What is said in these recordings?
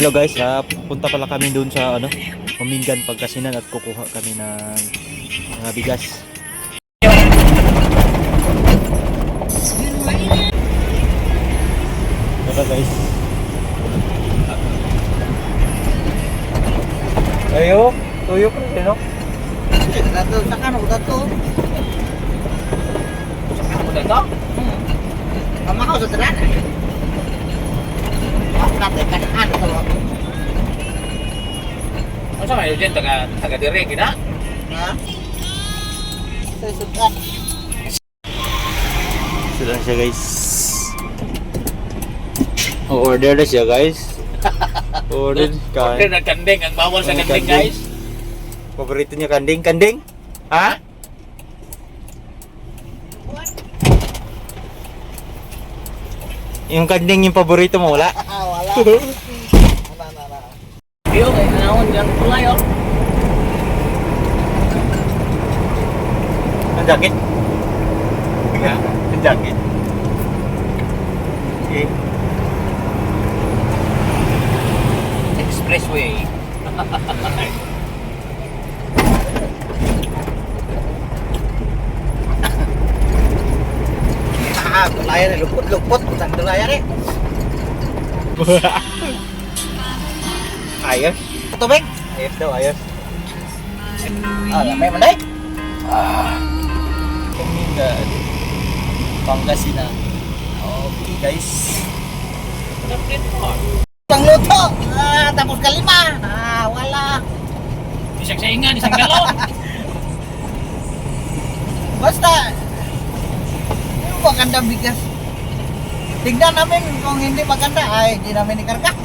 Hello guys, ah, punta pala kami doon sa ano, Mamingan Pagkasinan at kukuha kami ng mga bigas. Tara guys. Ayo, tuyo pa rin, no? Dato sa kano dato. Ako dito? Ama ko sa tran. Ako natin kanaan to. Ano sa kayo dyan? Taga, taga dire, gina? Ha? Sa sukat. Sila na siya guys. O-order na siya guys. Order Order ka. ng kanding. Ang bawal sa kanding. guys. Paborito niya kanding. Kanding? Ha? Yung kanding yung paborito mo, wala? Ah, wala. Wala na na. Iyo, kaya nanahon dyan. Kulay, oh. Ang jacket? Ha? Ang jacket? Okay. Expressway. Ah, dulayan eh, lupot-lupot. Sang dulayan eh. Ayos. Tubig. Ayos daw, ayos. Ah, lamay man day. Pamingan. Pangasinan. Okay guys. Pang luto. Ah, tapos kalima. Ah, wala. Isang saingan, isang galon. Basta, yung maganda bigas. Tignan namin kung hindi maganda, ay hindi namin ikarga.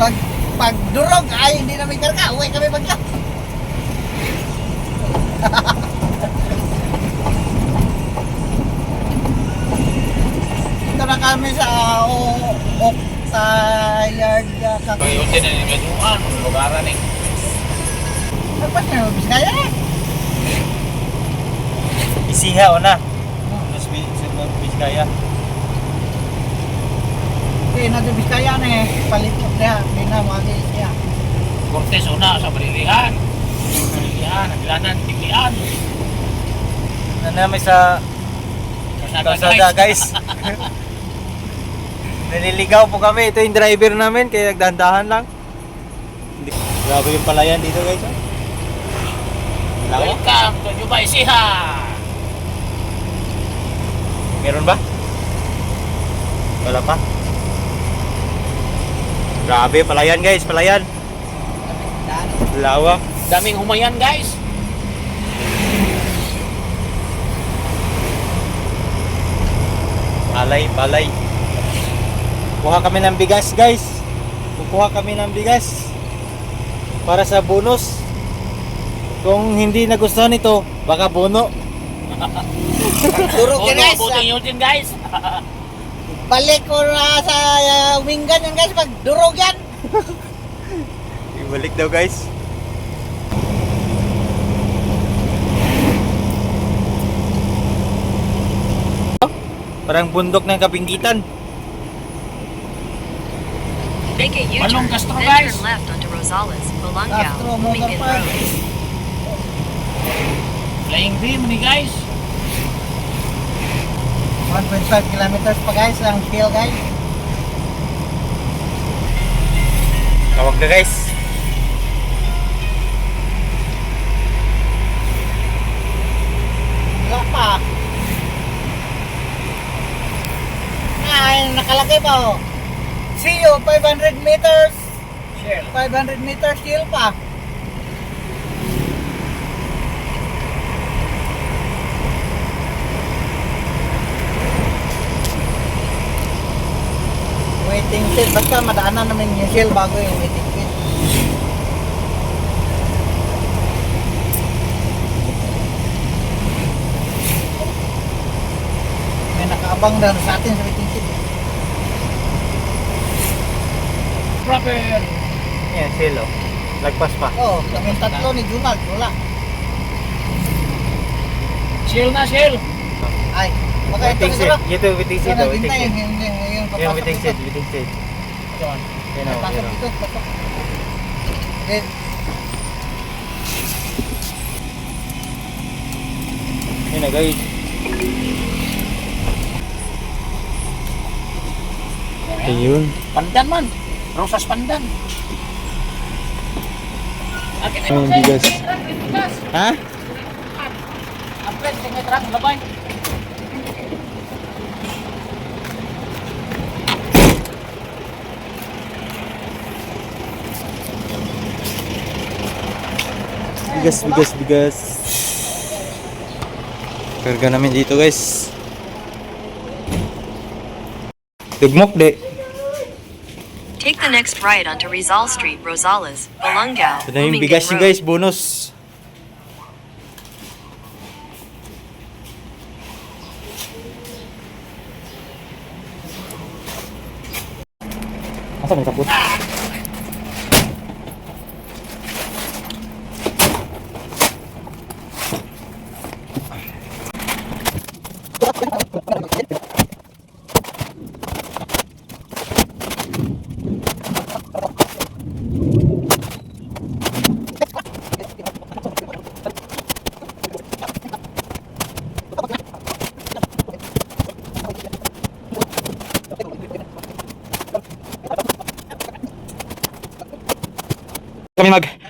pag, pag durog, ay hindi namin ikarga. Uwi kami bagla. Ito na kami sa o, Oktayard uh, Kayo din, ang gaduan. Lugaran, eh. Tapos na, Biskaya eh. Isiha o na. Mas bi- sa Biskaya. Hindi na ito Biskaya na eh. Palit mo siya. Hindi na magi siya. Cortes una sa Balilihan. Balilihan, Naglanan, Tiglian. Na namin sa Kasada, kalsada guys. Naliligaw po kami. Ito yung driver namin kaya nagdahan lang. Grabe yung palayan dito guys. Laki. Welcome to Dubai Siha. Meron ba? Wala pa? Grabe, palayan guys, palayan. Lawak. Daming humayan, guys. Palay, palay. Kuha kami ng bigas guys. Kukuha kami ng bigas. Para sa bonus. Kung hindi nagustuhan ito, baka bono. Durog yan guys. Buting yun din, guys. Balik ko na sa uh, winggan yan guys. Pag durog yan. Ibalik daw guys. Parang bundok ng kapinggitan. Make a U-turn, Manong Castro, then guys. turn left onto Rosales, Balangao, Park. Road. Flying V mo ni, guys. 1.5 kilometers pa guys ang hill guys. Tawag na guys. Wala pa. Ay, nakalagay pa oh. See you, 500 meters. Shell. 500 meters hill pa. Waiting shed. Basta madaanan namin yung hill bago yung waiting shed. May nakaabang na sa atin sa waiting shed. Proper. Yan, silo. Lagpas pa. Oh, kami tatlo ni Junag. Wala. Shell na, shell. Ay, baka ito siguro. shed. Ito, waiting Ito na oh, Waiting shed. Yung, yung, yung Yung Pasok biting dito. seed, biting seed. Yun. Yan o, Pasok yan o. dito, pasok. Eh, Yan na guys. Ayun. Pandan man. Rosas pandan. Akin Ayun, bigas. bigas. Ha? Ang pres, tingay truck, labay. Bigas, bigas, bigas. Karga namin dito guys. Dugmok de. Take the next right onto Rizal Street, Rosales, Balungao, Ito na yung bigas Road. guys, bonus. Asa may sapot?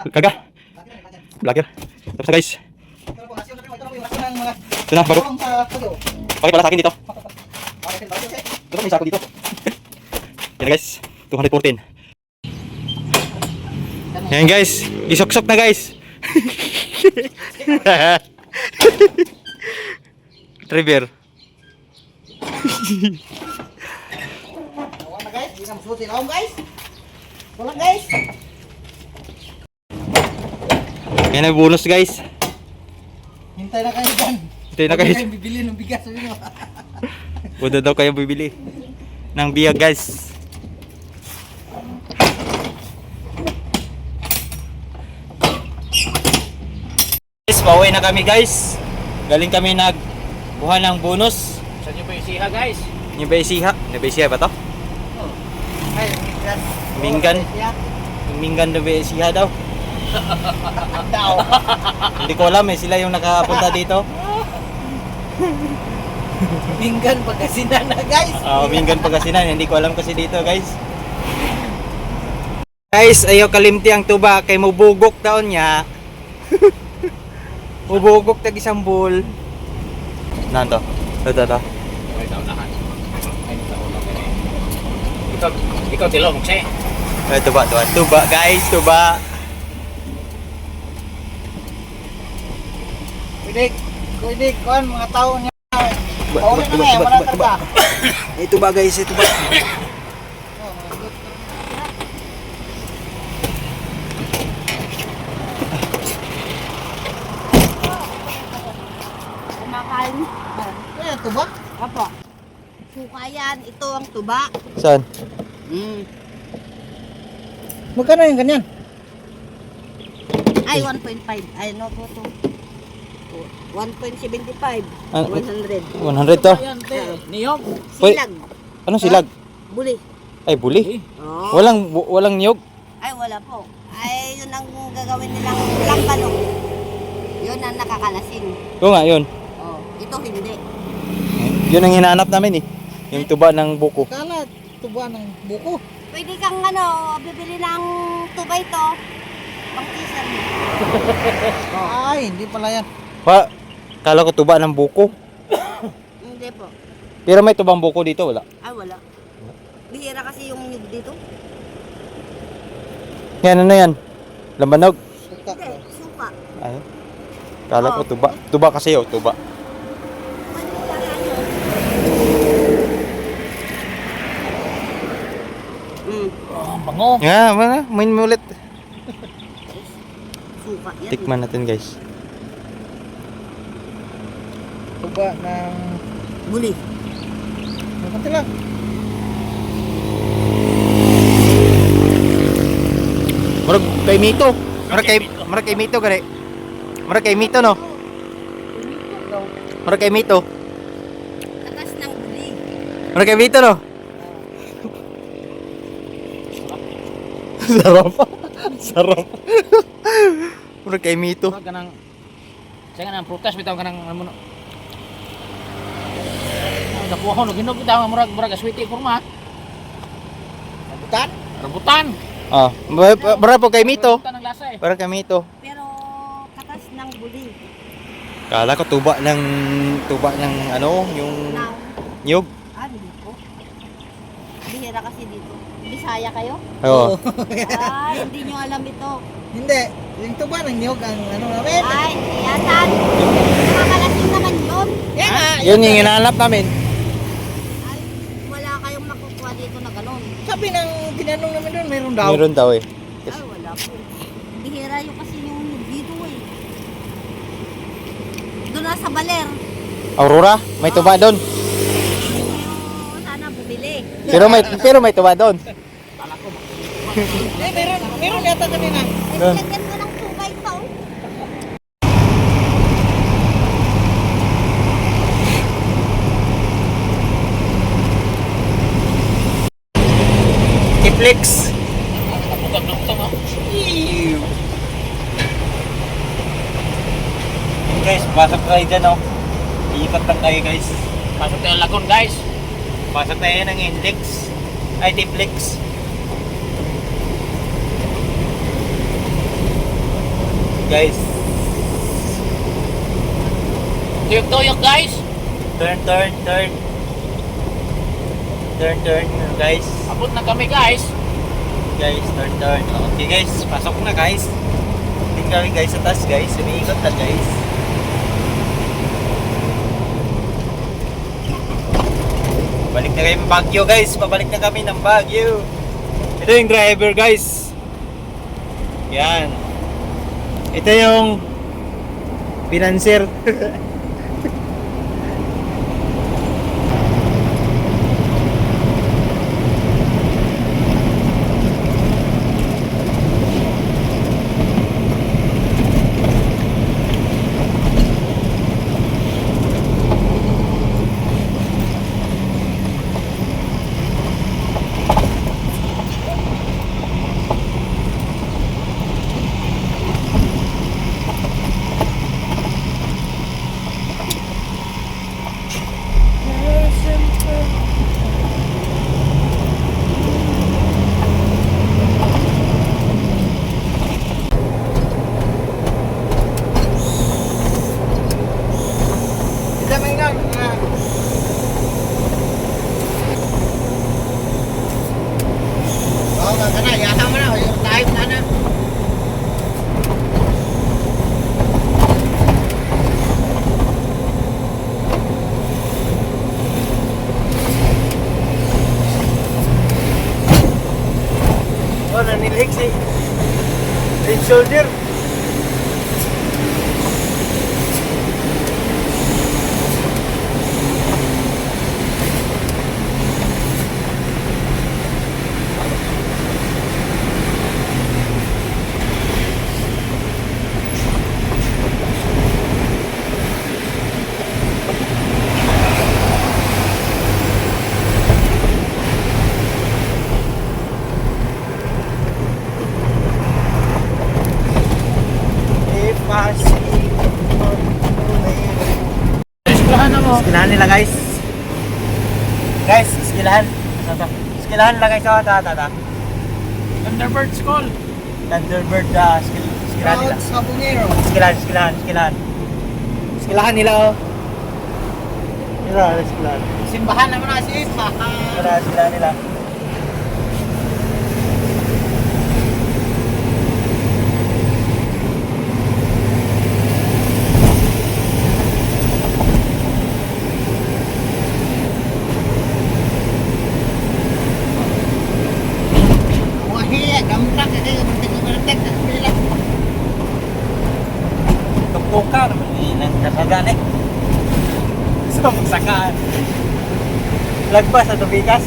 Kami mag karga. Vlogger. Tapos na guys. ito na po, asyo na po, ito na po yung asyo ng mga Ito na, bago. tulong sa tuyo. Pakit pala sa akin dito. Okay, bago siya. Ito na, may sako dito. Yan na guys. 214. Yan guys. Isok-sok na guys. Trevor. Wala na guys, hindi na masusi laom guys. Wala guys. Yan ang bonus guys. Hintay na kayo dyan. Hintay na Huwag kayo. kayong bibili ng bigas. Wala daw kayo bibili ng biyag guys. Guys, pauwi na kami guys. Galing kami nag buha ng bonus. Saan nyo pa yung siha, guys? Yung Baisiha. Yung Baisiha ba to? Ay, minggan. Minggan. Yeah. Yung Mingan na Baisiha daw. Daw. Hindi ko alam eh. Sila yung nakapunta dito. Minggan pagkasinan na guys. Ah, Mingan Pagasinan. Hindi ko alam kasi dito guys. Guys, ayaw kalimti ang tuba kay mubugok daon niya. mubugok tag isang bowl. Nanto. Ito ito. Ikaw, ikaw tilong. Ay, tuba, tuba. Tuba guys, tuba. Pwede, pwede, kuhan mga tao niya. Tuba, na tuba, tuba. talaga. Ay, tuba guys, ay tuba. Kumakain. Eh, tuba. Apo. Suka yan. Ito ang tuba. Saan? Mm. Magkano yung ganyan? Ay, 1.5. Ay, no po to. 1.75. Ah, 100. 100 to. Te. Niyog. Silag. Anong silag? Buli. Ay, buli. Oh. Walang bu- walang niyog. Ay, wala po. Ay, yun ang gagawin nilang langkano. Yun ang nakakalasing. Oo nga, yun. Oh, ito hindi. Yun ang hinahanap namin eh. Yung tuba ng buko. Kala, tuba ng buko. Pwede kang ano, bibili ng tuba ito. Pang tisan. Ay, hindi pala yan. Pa, kala ko tuba ng buko. Hindi po. Pero may tubang buko dito, wala. Ay, wala. Bihira kasi yung nyug dito. Yan, ano yan? Lambanog. Suka. Hindi, suka. Ay. Kala ko tuba. Tuba kasi oh, tuba. Ano ano? Mm, Oh, ang bango. Nga, mga, main ulit. suka yan. Tikman natin guys. bumaba ng muli. Kunti lang. Murag kay Mito. Murag kay murag kay Mito gani. Murag kay Mito no. Murag kay Mito. Takas ng muli. Murag kay Mito no. Sarap. Sarap. Murag kay Mito. Kanang Saya kanang prutas bitaw kanang ano Nakuha ko, ginog bitaw, murag, murag, sweetie, kurma. Rambutan? Rambutan. Ah, para po kay Mito. Rambutan ang lasa eh. Para kay Mito. Pero katas ng buli. Kala ko tuba ng tuba ng ano, yung nyug. ah, hindi po. Bihira kasi dito. Bisaya kayo? Oo. ah, hindi nyo alam ito. Hindi. Yung tuba ng niyog ang ano namin. Ay, yatan. Makakalasin naman yun. Yan nga. Yun yung hinahanap namin. Ay, wala kayong makukuha dito na ganun. Sabi ng tinanong namin doon, meron daw. Meron daw eh. Ay, wala po. Bihira yung kasi yung dito eh. Doon na sa baler. Aurora, may tuba doon. Yung sana bumili. Pero may pero may tuba doon. Eh, meron, meron yata kanina. Eh, Doon. lagyan mo ng tubay pa oh. Bukag na butang, oh. Guys, pasok tayo dyan oh. Iikot lang tayo guys. Pasok tayo lagon, guys. Pasok tayo ng index. Ay, Tiplex. Guys, Tuyok-tuyok, guys. turn, turn, turn. Turn, turn, guys. Abot na kami, guys. Guys, turn, turn. Okay guys, pasok na guys. Tingnan kami guys sa taas guys. Umiikot na guys. Balik na kayo ng Baguio guys. Pabalik na kami ng Baguio. Ito yung driver guys. Yan. Ito yung financier. Skilahan nila guys. Oh, tata, tata. Thunderbird School. Thunderbird uh, skill, skilahan nila. Crowd sa bungero. Skilahan, skilahan, nila oh. Nila, skilahan. Simbahan naman na si Haha. Nila, skilahan nila. Nang kasagan eh. Sa magsakaan. Lagpas sa tubikas.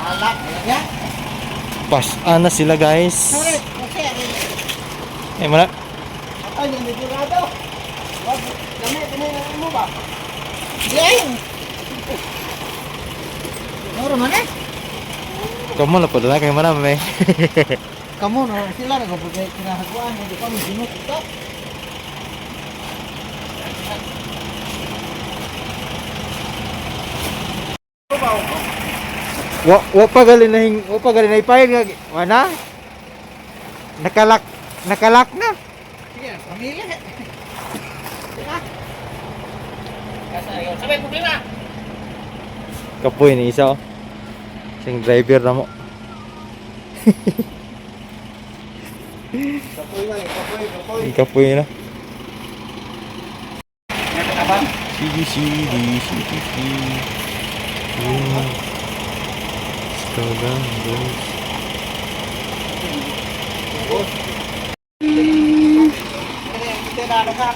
Alak. Ya. Pas, ana sila guys. Sorry. Kasi. Eh, mana? Ay, yung sigurado. Wag, kami, pinay mo ba? Yan! Noro man eh. Kamu na po, dala kayo manam eh. Kamu no, sila na kung pagkaya kinahagwaan, hindi kami sinut ito. Wa wa pa gali na hing, wa pa gali na ipayad nga wana. Nakalak nakalak na. Sige, pamilya. Sabay problema. Kapoy ni isa oh. Sing driver na mo. Kapoy lang, kapoy, kapoy. Kapoy na. Sige, sige, sige, sige. Yeah. Down, boys. Kita na ano ka?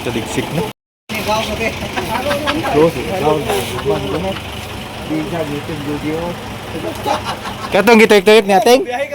একটা দিকসিক না Katong kita ikut ni ating. Bihay